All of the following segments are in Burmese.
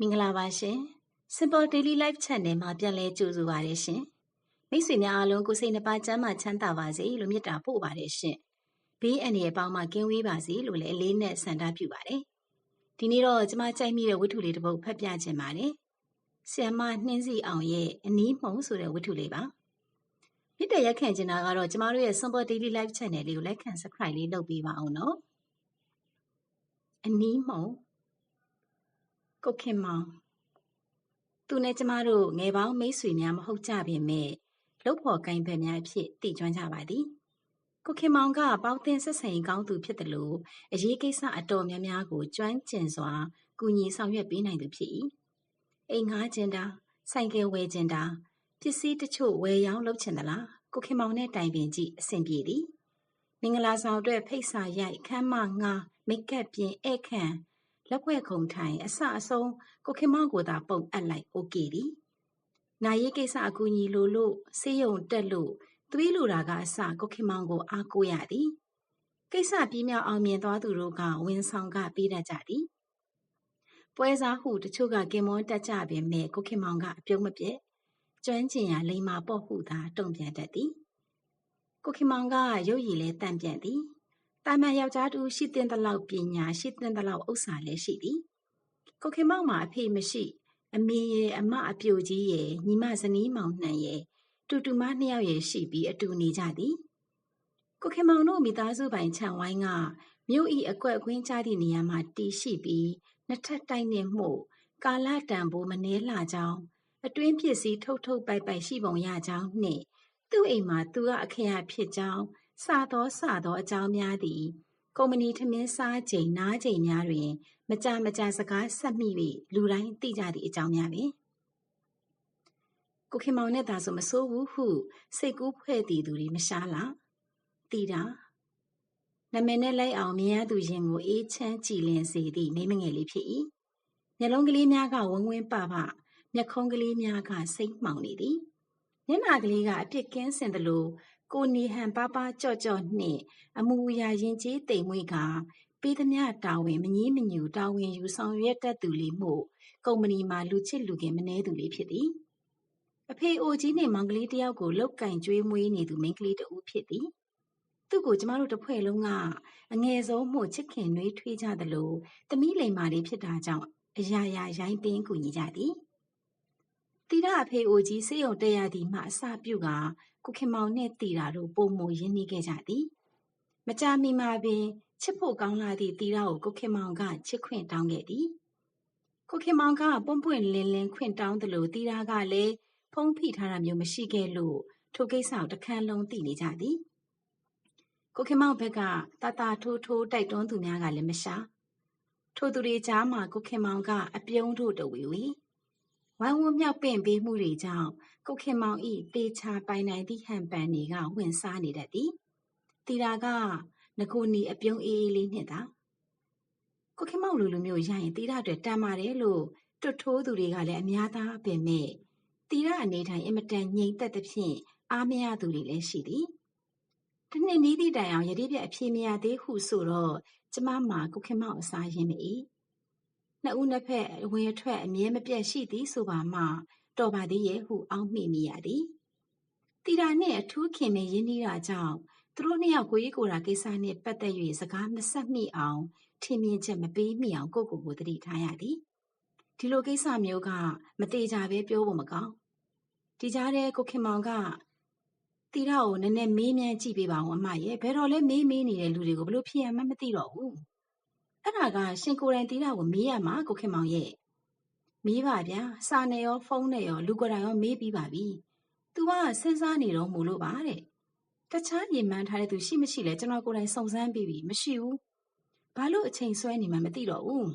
မင်္ဂလာပါရှင် Simple Daily Life Channel မှာပြန်လည်ကြိုဆိုပါရရှင်မိတ်ဆွေများအားလုံးကိုစိတ်နှပါချမ်းသာချမ်းသာပါစေလို့မေတ္တာပို့ပါတယ်ရှင်ဘေးအန္တရာယ်ပေါင်းမှကင်းဝေးပါစေလို့လည်းအလေးနဲ့ဆန္ဒပြုပါတယ်ဒီနေ့တော့ကျွန်မကြိုက်မိတဲ့ဝတ္ထုလေးတစ်ပုဒ်ဖတ်ပြခြင်းပါတယ်ဆီယမနှင်းစီအောင်ရဲ့အနီးမှုံဆိုတဲ့ဝတ္ထုလေးပါမြစ်တဲ့ရက်ခံချင်တာကတော့ကျမတို့ရဲ့ Simple Daily Life Channel လေးကိုလက်ခံ Subscribe လေးလုပ်ပေးပါအောင်နော်အနီးမှုံ ကိုခင်မောင်သူနဲ့ကျမတို့ငယ်ပေါင်းမိတ်ဆွေများမဟုတ်ကြပေမဲ့လှုပ်ဖော်ကိုင်းဘက်များအဖြစ်တည်ကျွမ်းကြပါသည်ကိုခင်မောင်ကပေါင်းတင်ဆက်ဆံရေးကောင်းသူဖြစ်တယ်လို့အရေးကိစ္စအတော်များများကိုကျွမ်းကျင်စွာကူညီဆောင်ရွက်ပေးနိုင်သူဖြစ်၏အိမ်ငှားခြင်းတာဆိုင်ကယ်ဝယ်ခြင်းတာပစ္စည်းတချို့ဝယ်ရောင်းလုပ်ချင်သလားကိုခင်မောင်နဲ့တိုင်ပင်ကြည့်အဆင်ပြေသည်မင်္ဂလာဆောင်အတွက်ဖိတ်စာရိုက်ခမ်းမငှားမိတ်ကပ်ပြင်ဧည့်ခံ လက်ဖွဲ့ခုံထိုင်အစအဆုံးကိုခင်မောင်ကိုသာပုံအပ်လိုက်โอเคသည်နာရေးကိစ္စအကူညီလိုလို့စေးရုံတက်လို့သွေးလိုတာကအစကိုခင်မောင်ကိုအားကိုးရသည်ကိစ္စပြီးမြောက်အောင်မြင်သွားသူတို့ကဝန်ဆောင်ကပေးတတ်ကြသည်ပွဲစားဟုတချို့ကကင်မွန်တက်ကြပင်မဲ့ကိုခင်မောင်ကအပြုံးမပြက်ကျွမ်းကျင်ရာလိမ္မာပေါ့ဟုသာတုံ့ပြန်တတ်သည်ကိုခင်မောင်ကရုပ်ရည်လဲတန့်ပြန်သည် တာမန်ယောက်ျားတူရှိတဲ့တလောက်ပညာရှိတဲ့တလောက်ဥစ္စာလည်းရှိသည်ကိုခင်မောင်မှာအဖေမရှိ အမေရဲ့အမအပြိုကြီးရဲ့ညီမဇနီးမောင်နှံရဲ့တူတူမနှစ်ယောက်ရဲ့ရှိပြီးအတူနေကြသည်ကိုခင်မောင်တို့မိသားစုပိုင်ခြံဝိုင်းကမြို့ဤအကွက်အကွင်းကြားသည့်နေရာမှာတည်ရှိပြီးနှစ်ထပ်တိုက်နှင့်မှုကာလတန်ဖိုးမနှဲလှကြောင်းအတွင်းပစ္စည်းထုတ်ထုတ်ပိုက်ပိုက်ရှိပုံရကြောင်းနှင့်သူ့အိမ်မှာသူကအခရာဖြစ်ကြောင်း စသောစသောအကြောင်းများသည်ကုမ္ပဏီထမင်းစားချိန်နားချိန်များတွင် မကြမကြစကားဆက်မိ၍လူတိုင်းသိကြသည့်အကြောင်းများပင်ကိုခင်မောင်နဲ့သာဆိုမဆိုးဘူးဟုစိတ်ကူးဖွဲ့တည်သူတွေမရှားလားတီတာနမည်နဲ့လိုက်အောင်မြင်ရသူရင်ကိုအေးချမ်းကြည်လင်စေသည့်မိမငယ်လေးဖြစ်၏မျက်လုံးကလေးများကဝန်းဝန်းပပမျက်ခုံးကလေးများကစိတ်မှောင်နေသည်မျက်နှာကလေးကအပြစ်ကင်းစင်သလို ကိုနေဟန်ပါပါကြော့ကြော့နှင့် အမူအရာရင်ကျေးတိမ်မွေ့ကပေးသမျှတာဝန်မငြင်းမညူတာဝန်ယူဆောင်ရွက်တတ်သူလေးမှုကုမ္ပဏီမှာလူချစ်လူခင်မနှဲသူလေးဖြစ်သည်အဖေအိုကြီးနှင့်မောင်ကလေးတယောက်ကိုလောက်ကင်ကျွေးမွေးနေသူမိန်းကလေးတဦးဖြစ်သည်သူ့ကိုကျမတို့တစ်ဖွဲ့လုံးကအငယ်ဆုံးမှုချစ်ခင်နှွေးထွေးကြသလိုသမီးလိမ္မာလေးဖြစ်တာကြောင့်အရာရာရိုင်းပင်းကူညီကြသည်တီရအဖေအိုကြီးစေယုံတက်ရသည်မှအစပြုက ကိုခင်မောင်နှင့်တီတာတို့ပုံမရင်းနှီးခဲ့ကြသည်မကြမီမှာပင်ချစ်ဖို့ကောင်းလာသည့်တီတာကိုကိုခင်မောင်ကချစ်ခွင့်တောင်းခဲ့သည်ကိုခင်မောင်ကပွန့်ပွန့်လင်းလင်းခွင့်တောင်းသလိုတီတာကလည်းဖုံးဖိထားတာမျိုးမရှိခဲ့လို့ထိုကိစ္စကိုတခန်းလုံးသိနေကြသည်ကိုခင်မောင်ဘက်ကတာတာထိုးထိုးတိုက်တွန်းသူများကလည်းမရှာထိုသူတွေကြားမှာကိုခင်မောင်ကအပြုံးတို့တဝီဝီ ဝိုင်းဝန်းမြောက်ပင့်ပေးမှုတွေကြောင့်ကိုခင်မောင်ဤတေချာပိုင်နိုင်သည့်ဟန်ပန်တွေကဝင်စားနေတတ်သည်တီတာကငကိုနီအပြုံးအေးအေးလေးနဲ့သာကိုခင်မောင်လူလူမျိုးရရင်တီတာအတွက်တန်ပါတယ်လို့တွတ်ထိုးသူတွေကလည်းအများသားပင်မဲ့တီတာအနေထိုင်အင်မတန်ငြိမ်သက်သဖြင့်အားမရသူတွေလည်းရှိသည်တနှစ်နီးသည့်တိုင်အောင်ရည်ပြအဖြေမရသေးဟုဆိုတော့ကျမမှာကိုခင်မောင်အစားရင်းမ၏ နှစ်ဦးနှစ်ဖက်အဝင်အထွက်အမြဲမပြတ်ရှိသည်ဆိုပါမှတော်ပါသေးရဲ့ဟုအောက်မိမိရသည်တီတာနှင့်အထူးခင်မင်းရင်းနှီးတာကြောင့်သူတို့နှစ်ယောက်ကိုကြီးကိုယ်တာကိစ္စနှင့်ပတ်သက်၍စကားမဆက်မိအောင်ထင်မြင်ချက်မပေးမိအောင်ကိုကိုကိုတတိထားရသည်ဒီလိုကိစ္စမျိုးကမသေးကြပဲပြောဖို့မကောင်းဒီကြားထဲကိုခင်မောင်ကတီတာကိုနည်းနည်းမေးမြန်းကြည့်ပေးပါဦးအမရဲ့ဘယ်တော့လဲမေးမေးနေတဲ့လူတွေကိုဘလို့ဖြစ်ရမှမသိတော့ဘူး အဲ့ဒါကရှင်ကိုယ်တိုင်တီတာကိုမေးရမှာကိုခင်မောင်ရဲ့မေးပါဗျာစာနဲ့ရောဖုန်းနဲ့ရောလူကိုယ်တိုင်ရောမေးပြီးပါပြီ။ तू ကစဉ်းစားနေတော့မို့လို့ပါတဲ့။တခြားရေမှန်းထားတဲ့သူရှိမရှိလဲကျွန်တော်ကိုယ်တိုင်စုံစမ်းပြီးပြီမရှိဘူး။ဘာလို့အချိန်ဆွဲနေမှမသိတော့ဘူး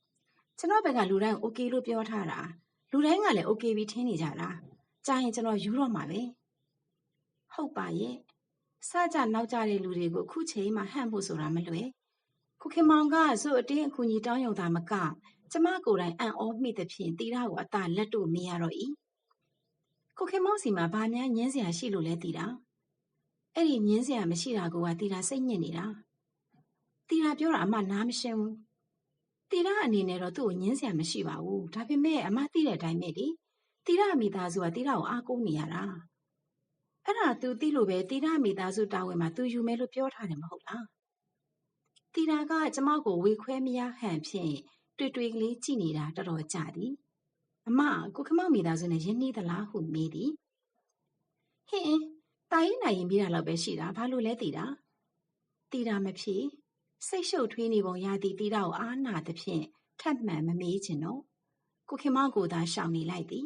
။ကျွန်တော်ဘက်ကလူတိုင်းโอเคလို့ပြောထားတာ။လူတိုင်းကလည်းโอเคပြီးထင်နေကြတာ။ကြာရင်ကျွန်တော်ယူတော့မှာပဲ။ဟုတ်ပါရဲ့။စကြနောက်ကြတဲ့လူတွေကိုအခုချိန်မှဟန့်ဖို့ဆိုတာမလွယ်။ ခုခင်မောင်ကဇို့အတင်းအကူကြီးတောင်းရုံသာမကကျမကိုယ်တိုင်အံ့ဩမိသဖြင့်တီရကိုအသာလက်တို့မေးရတော့၏ကိုခင်မောင်စီမှာဘာများညင်းစရာရှိလို့လဲတီတာအဲ့ဒီညင်းစရာမရှိတာကတီတာစိတ်ညစ်နေတာတီတာပြောတာအမနားမရှင်းဘူးတီရအနေနဲ့တော့သူ့ကိုညှင်းဆရာမရှိပါဘူးဒါပေမဲ့အမသိတဲ့အတိုင်းပဲလေတီရမိသားစုကတီရကိုအားကိုးနေရတာအဲ့ဒါ तू သိလို့ပဲတီရမိသားစုတာဝန်မှာ तू ယူမယ်လို့ပြောထားတယ်မဟုတ်လား တီရာကကျမကိုဝေခွဲမရဟန်ဖြင့်တွေ့တွေ့ကလေးကြည့်နေတာတော်တော်ကြာသည်အမကိုခမောက်မိသားစုနဲ့ရင်းနှီးသလားဟုမေးသည်ဟင်းတာရင်နိုင်ရင်ပြီးတာတော့ပဲရှိတာဘာလို့လဲတီတာတီတာမဖြစ်စိတ်ရှုပ်ထွေးနေပုံရသည်တီတာကိုအားနာသဖြင့်ထပ်မှန်မမေးချင်တော့ကိုခင်မောက်ကိုသာရှောင်နေလိုက်သည်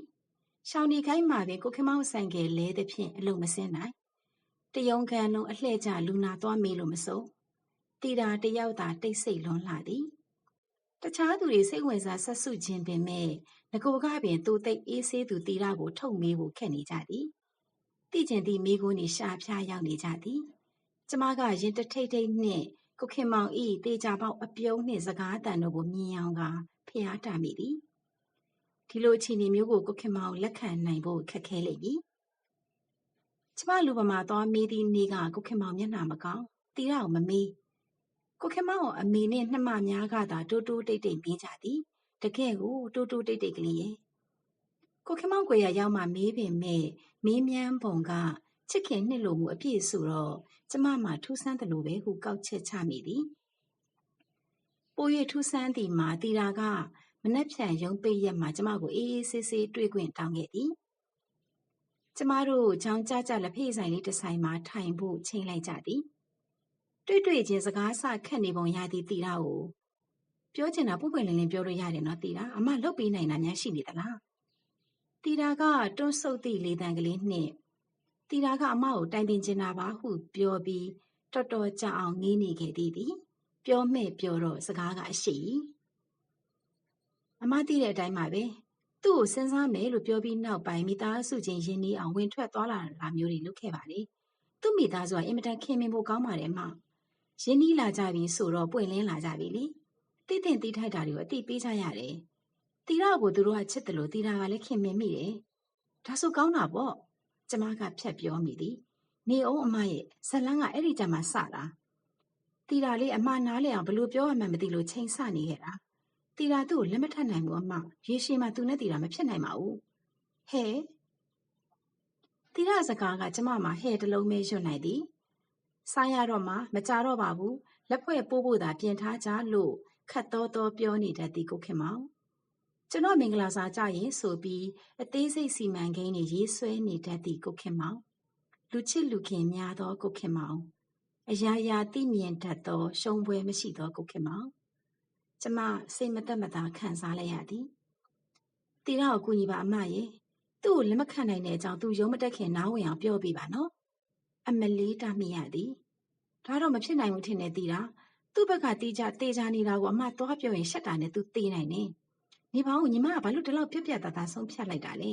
ရှောင်နေခိုင်းမှပင်ကိုခင်မောက်ဆိုင်ကလဲသဖြင့်အလုံးမစင်းနိုင်တယုံခံလုံးအလှဲ့ကျလူနာသွားမေးလို့မစိုး တီတာတယောက်သာတိတ်ဆိတ်လွန်လာသည်တခြားသူတွေစိတ်ဝင်စားဆက်စုခြင်းပင်မဲ့ငကိုကပင်သူသိအေးဆေးသူတီတာကို ထုတ်မေးဖို့ခက်နေကြသည်တိကျင်သည့်မိကိုနေရှာဖျားရောက်နေကြသည်ကျမကရင်တထိတ်ထိတ်နှင့်ကိုခင်မောင်ဤတေချာပေါက်အပြုံးနှင့်စကားတန်တို့ကိုမြင်အောင်ကဖျားတာမိသည်ဒီလိုအခြေအနေမျိုးကိုကိုခင်မောင်လက်ခံနိုင်ဖို့ခက်ခဲလိမ့်မည်ကျမလူပမာသွားမေးသည့်နေ့ကကိုခင်မောင်မျက်နှာမကောင်းတီတာကိုမမေး ကိုခင်မောင်အမေနဲ့နှမများကသာတိုးတိုးတိတ်တိတ်ပြေးကြသည်တကယ်ကိုတိုးတိုးတိတ်တိတ်ကလေးရဲ့ကိုခင်မောင်ကိုရရောက်မှမေးပင်မဲ့မေးမြန်းပုံကချစ်ခင်နှစ်လိုမှုအပြည့်ဆိုတော့ကျမမှထူးဆန်းတယ်လို့ပဲဟုကောက်ချက်ချမိသည်ပို၍ထူးဆန်းသည်မှာတီတာကမနှက်ဖြန်ရုံပိတ်ရက်မှာကျမကိုအေးအေးဆေးဆေးတွေ့ခွင့်တောင်းခဲ့သည်ကျမတို့ချောင်းကြကြလက်ဖေးဆိုင်လေးတစ်ဆိုင်မှာထိုင်ဖို့ချိန်လိုက်ကြသည် တွေ့တွေ့ချင်းစကားဆခက်နေပုံရသည်တီတာကိုပြောချင်တာပုပ်ပွင့်လင်းလင်းပြောလို့ရတယ်နော်တီတာအမလုတ်ပေးနိုင်တာများရှိနေသလားတီတာကတွန်းဆုပ်သည့်လေတံကလေးနှင့်တီတာကအမကိုတိုင်ပင်ချင်တာပါဟုပြောပြီးတော်တော်ကြာအောင်ငေးနေခဲ့သည်သည်ပြောမဲ့ပြောတော့စကားကအရှိအမသိတဲ့အတိုင်းပါပဲသူ့ကိုစဉ်းစားမယ်လို့ပြောပြီးနောက်ပိုင်းမိသားစုချင်းရင်းနှီးအောင်ဝင်ထွက်သွားလာတာမျိုးတွေလုပ်ခဲ့ပါလေသူ့မိသားစုကအင်မတန်ခင်မင်ဖို့ကောင်းပါတယ်အမ ရင်းနှီးလာကြပြီဆိုတော့ပွင့်လင်းလာကြပြီလေတိတင်တိထိုက်တာတွေကိုအတိပေးကြရတယ်တီရာကိုသူတို့ကချစ်တယ်လို့တီရာကလည်းခင်မင်မိတယ်ဒါဆိုကောင်းတာပေါ့ကျမကဖြတ်ပြောမိသည်နေအောင်အမရဲ့ဇလန်းကအဲ့ဒီကြမှာစတာတီရာလေးအမနားလေအောင်ဘလို့ပြောရမှန်းမသိလို့ချိန်ဆနေခဲ့တာတီရာသူ့ကိုလက်မထပ်နိုင်ဘူးအမရေရှည်မှသူနဲ့တီရာမဖြစ်နိုင်ပါဘူးဟဲ့တီရာစကားကကျမမှာဟဲ့တလုံးမဲရွတ်နိုင်သည် စားရတော့မှမကြတော့ပါဘူးလက်ဖွဲ့ပိုးဖို့သာပြင်ထားကြလို့ခတ်တော်တော်ပြောနေတတ်သည်ကိုခင်မောင်ကျွန်တော်မင်္ဂလာစာကြရင်ဆိုပြီးအသေးစိတ်စီမံကိန်းတွေရေးဆွဲနေတတ်သည့်ကိုခင်မောင်လူချစ်လူခင်များသောကိုခင်မောင်အရာရာသိမြင်တတ်သောရှုံးပွဲမရှိသောကိုခင်မောင်ကျမစိတ်မသက်မသာခံစားလိုက်ရသည်တီရာကိုကူညီပါအမရဲ့သူ့ကိုလက်မခံနိုင်တဲ့အကြောင်းသူရုံးမတက်ခင်နားဝင်အောင်ပြောပြပါနော် အမလေးတာမိရသည်ဒါတော့မဖြစ်နိုင်ဘူးထင်တယ်တီရာသူ့ဘက်ကတေးကြတေးကြနေတာကိုအမသွားပြောရင်ရှက်တာနဲ့သူတေးနိုင်တယ်နေပါဦးညီမကဘာလို့ဒီလောက်ပြက်ပြက်သားသားဆုံးဖြတ်လိုက်တာလဲ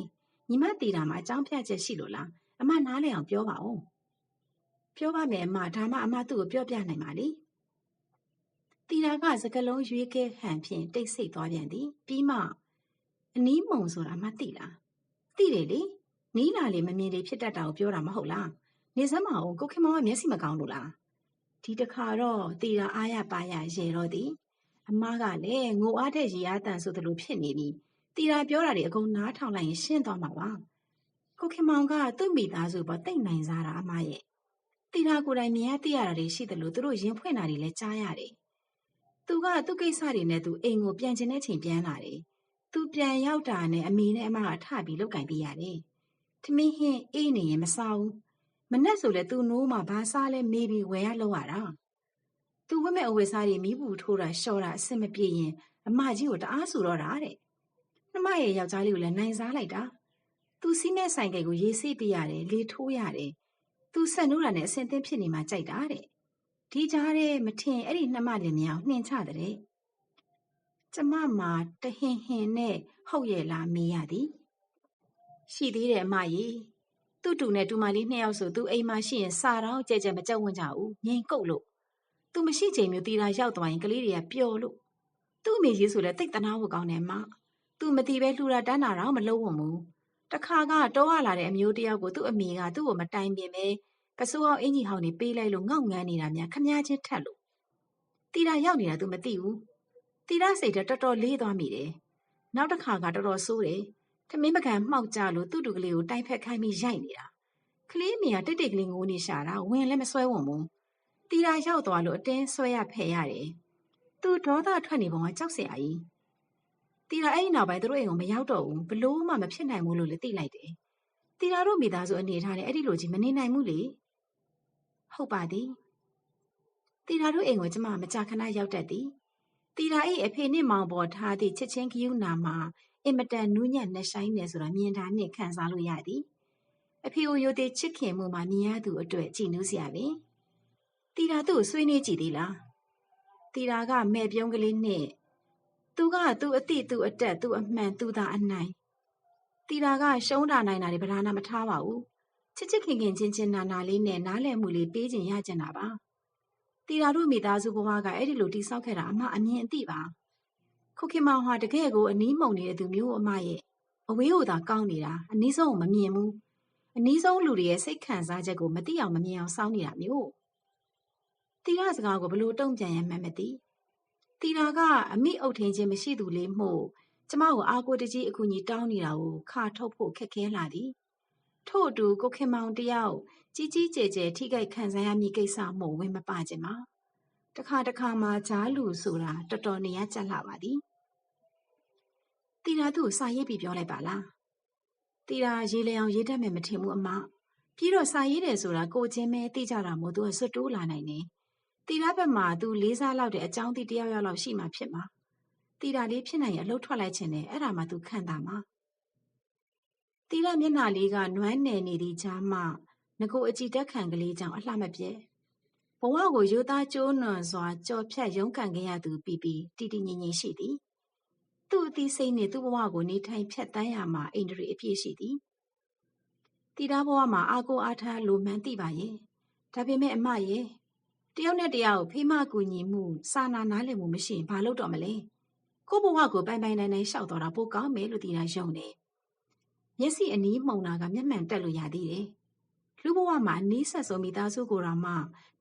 ညီမတေးတာမှာအကြောင်းပြချက်ရှိလို့လားအမနားလည်အောင်ပြောပါဦးပြောပါမယ်အမဒါမှအမသူ့ကိုပြောပြနိုင်ပါလေတီတာကစကလုံးရွေးခဲဟန်ဖြင့်တိတ်ဆိတ်သွားပြန်သည်ပြီးမှအနီးမုံဆိုတာမသိလားသိတယ်လေနီးလာလေမမြင်လေဖြစ်တတ်တာကိုပြောတာမဟုတ်လား နေစမ်းမအောင်ကိုခင်မောင်ကမျက်စိမကောင်းလို့လားဒီတခါတော့တီတာအားရပါရရေတော့သည်အမကလည်းငိုအားတဲ့ရေအားတန်ဆိုသလိုဖြစ်နေပြီတီတာပြောတာတွေအကုန်နားထောင်လိုက်ရင်ရှင်းသွားမှာပါကိုခင်မောင်ကသူ့မိသားစုပေါ်တိတ်နိုင်စားတာအမရဲ့တီတာကိုယ်တိုင်မြင်ရသိရတာတွေရှိတယ်လို့သူတို့ရင်ဖွင့်တာတွေလည်းကြားရတယ်သူကသူ့ကိစ္စတွေနဲ့သူအိမ်ကိုပြန်ချင်တဲ့ချိန်ပြန်လာတယ်သူပြန်ရောက်တာနဲ့အမေနဲ့အမကထပြီးလောက်ကင်ပေးရတယ်ထမင်းဟင်းအေးနေရင်မစားဘူး မနဲ့ဆိုလဲသူနိုးမှဘာစားလဲမေးပြီးဝယ်ရလောက်ရတာသူဝက်မဲ့အဝယ်စားတွေမိဘူးထိုးတာလျှော်တာအဆင်မပြေရင်အမကြီးကိုတအားဆူတော့တာတဲ့နှမရဲ့ယောက်ျားလေးကိုလည်းနိုင်စားလိုက်တာသူစီးမဲ့ဆိုင်ကယ်ကိုရေးဆေးပေးရတယ်လေထိုးရတယ်သူဆက်နိုးတာနဲ့အဆင်သင့်ဖြစ်နေမှကြိုက်တာတဲ့ဒီကြားထဲမထင်အဲ့ဒီနှမလင်မြောင်နှင်ချတဲ့ကျမမှာတဟင်ဟင်နဲ့ဟုတ်ရဲ့လားမေးရသည် ရှိသေးတယ်အမကြီး သူ့တူနဲ့တူမလေးနှစ်ယောက်ဆိုသူအိမ်မှာရှိရင်စာတော့ကြဲကြဲမကြောက်ဝန်းကြဘူးငိန်ကုတ်လို့သူမရှိချိန်မျိုးတီတာရောက်သွားရင်ကလေးတွေကပျော်လို့သူ့အမေကြီးဆိုလဲတိတ်တနာဖို့ကောင်းတယ်မသူမတီးပဲလှူတာတန်းတာတော့မလုံးဝဘူးတခါကတောရလာတဲ့အမျိုးတယောက်ကိုသူ့အမေကသူ့ကိုမတိုင်ပင်ပဲကစိုးအောင်အင်ကြီးဟောင်းနေပေးလိုက်လို့ငေါက်ငန်းနေတာများခမားချင်းထက်လို့တီတာရောက်နေတာ तू မသိဘူးတီရစိတ်တော်တော်လေးသွားမိတယ်နောက်တစ်ခါကတော်တော်ဆိုးတယ် ထမင်းပကံမှောက်ကြလို့သူ့တူကလေးကိုတိုင်ဖက်ခိုင်းပြီးရိုက်နေတာကလေးမီကတိတ်တိတ်ကလေးငိုနေရှာတာဝင်လည်းမဆွဲဝုံဘူးတီရာရောက်သွားလို့အတင်းဆွဲရဖယ်ရတယ်သူဒေါသထွက်နေပုံကကြောက်စရာကြီးတီရာအဲ့ဒီနောက်ပိုင်းသူတို့အိမ်ကိုမရောက်တော့ဘူးဘလို့မှမဖြစ်နိုင်ဘူးလို့လည်းသိလိုက်တယ်တီရာတို့မိသားစုအနေထားနဲ့အဲ့ဒီလိုကြီးမနေနိုင်ဘူးလေဟုတ်ပါသည်တီရာတို့အိမ်ကိုကျမမကြာခဏရောက်တတ်သည်တီရာ၏အဖေနှင့်မောင်ပေါ်ထားသည့်ချစ်ချင်းကယူနာမှာ အင်မတန်နူးညံ့နှဆိုင်နေဆိုတာမြင်တာနှင့်ခံစားလို့ရသည်အဖေကိုရိုသေချစ်ခင်မှုမှာမြင်ရသူအတွက်ကြည်နူးစရာပင်တီရာသူ့ကိုဆွေးနွေးကြည့်သေးလားတီရာကမဲ့ပြုံးကလေးနဲ့သူကသူ့အတိသူ့အတက်သူ့အမှန်သူ့သာအနိုင်တီရာကရှုံးတာနိုင်တာတွေဗလာနာမထားပါဘူးချစ်ချစ်ခင်ခင်ချင်းချင်းနာနာလေးနဲ့နားလည်မှုလေးပေးခြင်းရကြတာပါတီရာတို့မိသားစုဘဝကအဲ့ဒီလိုတိဆောက်ခဲ့တာအမအမြင်အသိပါ ခုခေတ်မှာဟာတကယ်ကိုအနီးမုံနေတဲ့သူမျိုးအမရဲ့အဝေးကိုသာကောင်းနေတာအနည်းဆုံးမမြင်ဘူးအနည်းဆုံးလူတွေရဲ့စိတ်ခံစားချက်ကိုမသိအောင်မမြင်အောင်စောင်းနေတာမျိုးတီရစကားကိုဘလို့တုံ့ပြန်ရမှန်းမသိတီရာကအမိအုပ်ထင်းခြင်းမရှိသူလေးမှုကျမကိုအာကိုတကြီးအကူကြီးတောင်းနေတာကိုခါထုတ်ဖို့ခက်ခဲလာသည်ထို့အတူကိုခင်မောင်တယောက်ကြီးကြီးကျယ်ကျယ်ထိခိုက်ခံစားရမည့်ကိစ္စမှဝင်မပခြင်းမှာ တခါတခါမှဂျားလူဆိုတာတော်တော်နေရကြလှပါသည်တီရာသူ့စာရေးပြီးပြောလိုက်ပါလားတီရာရေးလေအောင်ရေးတတ်မယ်မထင်ဘူးအမပြီးတော့စာရေးတယ်ဆိုတာကိုချင်းပဲသိကြတာမို့သူကဆွတ်တိုးလာနိုင်တယ်တီရာဘက်မှာသူလေးစားလောက်တဲ့အကြောင်းတိတယောက်ယောက်လောက်ရှိမှဖြစ်မှာတီရာလေးဖြစ်နိုင်ရင်အလုတ်ထွက်လိုက်ခြင်းနဲ့အဲ့ဒါမှသူခံတာမှာတီရာမျက်နှာလေးကနွမ်းနယ်နေသည့်ကြားမှငကိုအကြည်တက်ခံကလေးကြောင့်အလှမပြဲ ဘဝကိုယူသားကျိုးနွံစွာကြော်ဖြတ်ရုန်းကန်ခဲ့ရသူပြီးပြီးတီတီငင်ငင်ရှိသည်သူ့အသိစိတ်နှင့်သူ့ဘဝကိုနေထိုင်ဖြတ်တန်းရမှာအိန္ဒြေအပြည့်ရှိသည်တီတာဘဝမှာအာကိုအားထားလိုမှန်းသိပါရဲ့ဒါပေမဲ့အမရဲ့တယောက်နဲ့တယောက်ဖိမကူညီမှုစာနာနားလည်မှုမရှိရင်ဘာလုပ်တော့မလဲကိုဘဝကိုပိုင်ပိုင်နိုင်နိုင်ရှောက်တော်တာပိုကောင်းမယ်လို့တီတာယုံတယ်မျက်စိအနီးမှုန်တာကမျက်မှန်တက်လို့ရသေးတယ် လူဘဝမှာအနည်းဆက်ဆုံးမိသားစုကိုယ်တော်မှ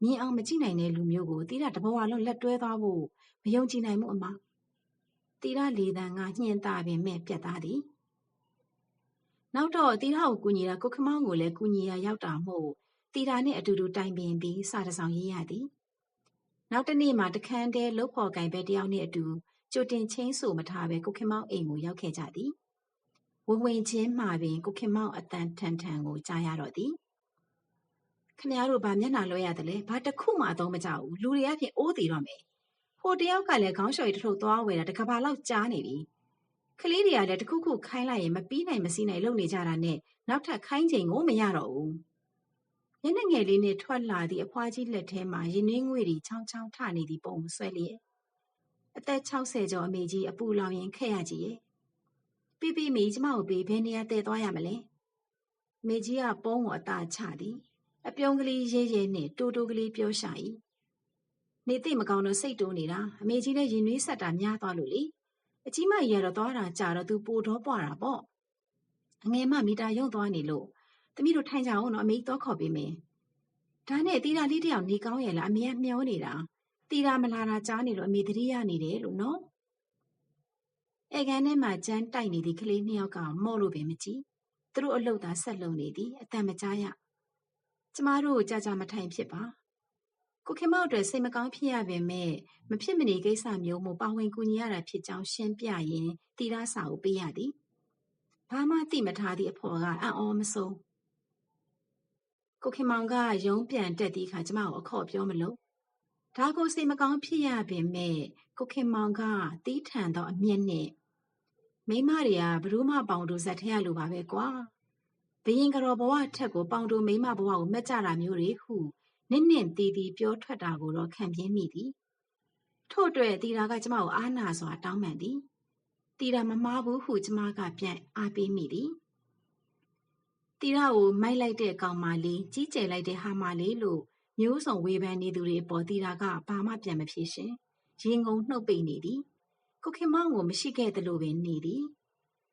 မြင်အောင်မကြည့်နိုင်တဲ့လူမျိုးကိုတီတာတဘဝလုံးလက်တွဲသွားဖို့မယုံကြည်နိုင်မှုအမတီရလေတံကညှင်တာပင်မဲ့ပြတ်သားသည်နောက်တော့တီရကိုကူညီတာကိုခမောင်းကိုလည်းကူညီရရောက်တာမို့တီတာနှင့်အတူတူတိုင်ပင်ပြီးစာတစောင်ရေးရသည်နောက်တနေ့မှာတခန်းတည်းလှုပ်ဖော်ကင်ပဲတယောက်နှင့်အတူကြိုတင်ချင်းဆိုမထားပဲကိုခင်မောင်းအိမ်ကိုရောက်ခဲ့ကြသည်ဝင်ဝင်ချင်းမှာပင်ကိုခင်မောင်းအတန်ထန်ထန်ကိုကြားရတော့သည် ခမရတို့ဗာမျက်နှာလွှဲရတယ်လေဘာတစ်ခုမှအသုံးမကျဘူးလူတွေအဖြစ်အိုးသေးတော့မယ်ဟိုတယောက်ကလည်းခေါင်းလျှော်ရီတစ်ထုပ်သွားဝယ်တာတကဘာလောက်ကြားနေပြီကလေးတွေကလည်းတခုခုခိုင်းလိုက်ရင်မပြီးနိုင်မစည်းနိုင်လုပ်နေကြတာနဲ့နောက်ထပ်ခိုင်းချိန်ကိုမရတော့ဘူးညနေငယ်လေးနဲ့ထွက်လာသည့်အဖွားကြီးလက်ထဲမှာရင်းနှင်းငွေတွေချောင်းချောင်းထနေသည့်ပုံဆွဲလျက်အသက်60ကျော်အမေကြီးအပူလောင်ရင်ခဲ့ရကြည့်ရဲ့ပြပြမေကျမကိုပေးဘယ်နေရာတည်သွားရမလဲမေကြီးကပုံးကိုအသာချသည် အပြုံးကလေးရဲရဲနဲ့တိုးတိုးကလေးပြောရှာ၏နေသိမကောင်းတော့စိတ်တိုးနေတာအမေကြီးလည်းရင်နွေးဆက်တာများသွားလို့လေအကြီးမကြီးကတော့သွားတာကြာတော့သူပိုတော့ပွားတာပေါ့အငယ်မမီတာရုံသွားနေလို့သမီးတို့ထိုင်ကြအောင်တော့အမေတော့ခေါ်ပေးမယ်ဒါနဲ့တီတာလေးတယောက်နေကောင်းရဲ့လားအမေကမျောနေတာတီတာမလာတာကြားနေလို့အမေသတိရနေတယ်လို့နော်အဲကန်ထဲမှာကြမ်းတိုက်နေသည့်ကလေးနှစ်ယောက်ကမော့လို့ပင်မကြည့်သူတို့အလုတ်သားဆက်လုံနေသည်အတန်မကြားရ ကျမတို့ကြာကြာမထိုင်ဖြစ်ပါကိုခင်မောက်အတွက်စိတ်မကောင်းဖြစ်ရပေမဲ့မဖြစ်မနေကိစ္စမျိုးမို့ပါဝင်ကူညီရတာဖြစ်ကြောင်းရှင်းပြရင်တီရစာကိုပေးရသည်ဘာမှသိမထားသည့်အဖော်ကအံ့ဩမဆုံးကိုခင်မောင်ကရုံးပြန်တက်သည့်အခါကျမကိုအခေါ်ပြောမလို့ဒါကိုစိတ်မကောင်းဖြစ်ရပေမဲ့ကိုခင်မောင်ကတီးထန်သောအမျက်နဲ့မိမတွေကဘလို့မှပေါင်တို့ဇက်ထဲရလိုပါပဲကွာ ဘယင်ကတော်ဘဝထက်ကိုပေါင်တို့မိမဘဝကိုမက်ကြတာမျိုးတွေဟုနင့်နင့်တီတီပြောထွက်တာကိုတော့ခံပြင်းမိသည်ထို့အတွက်တီတာကကျမကိုအားနာစွာတောင်းပန်သည်တီတာမမားဘူးဟုကျမကပြန်အားပေးမိသည်တီတာကိုမိုက်လိုက်တဲ့ကောင်မလေးကြီးကျယ်လိုက်တဲ့ဟာမလေးလို့မျိုးစုံဝေဖန်နေသူတွေပေါ်တီတာကဘာမှပြန်မဖြေရှင်ရင်ငုံနှုတ်ပိတ်နေသည်ကိုခင်မောင်ကိုမရှိခဲ့သလိုပင်နေသည်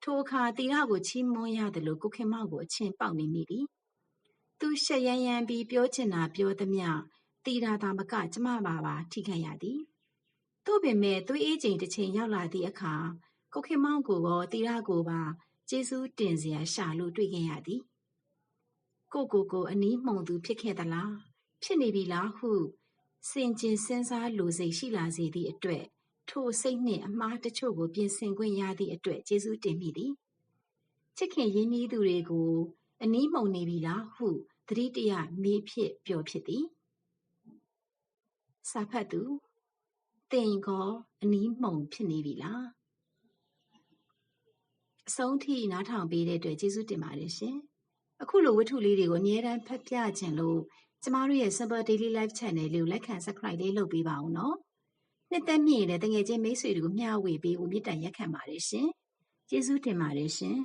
ထိုအခါတီရကိုချီးမွမ်းရတယ်လို့ကိုခင်မောင်ကိုအချင်းပေါက်နေမိသည်သူရှက်ရမ်းရမ်းပြီးပြောချင်တာပြောသမျှတီတာသာမကကျမပါပါထိခိုက်ရသည်တို့ပင်မဲ့သွေးအေးချိန်တစ်ချိန်ရောက်လာသည့်အခါကိုခင်မောင်ကိုရောတီရကိုပါကျေးဇူးတင်စရာရှာလို့တွေ့ခဲ့ရသည်ကိုကိုကိုအနီးမှုန်သူဖြစ်ခဲ့သလားဖြစ်နေပြီလားဟုစင်ကျင်စဉ်းစားလိုစိတ်ရှိလာစေသည့်အတွက် ထိုစိတ်နှင့်အမှားတချို့ကို ပြင်ဆင်ခွင့်ရသည့်အတွက်ကျေးဇူးတင်မိသည်ချစ်ခင်ရင်းနှီးသူတွေကို အနီးမှုန်နေပြီလားဟုသတိတရမေးဖြစ်ပျော်ဖြစ်သည်စာဖတ်သူတင်ကောအနီးမှုန်ဖြစ်နေပြီလားအဆုံးထိနားထောင်ပေးတဲ့အတွက်ကျေးဇူးတင်ပါတယ်ရှင်အခုလိုဝတ္ထုလေးတွေကိုအမြဲတမ်းဖတ်ပြခြင်းလို့ကျမတို့ရဲ့ Simple Daily Life Channel လေးကိုလက်ခံ Subscribe လေးလုပ်ပေးပါဦးနော် နှစ်သက်မြင့်တဲ့တငယ်ချင်းမိတ်ဆွေတွေကိုမျှဝေပေးဖို့မေတ္တာရက်ခံပါတယ်ရှင်ကျေးဇူးတင်ပါတယ်ရှင်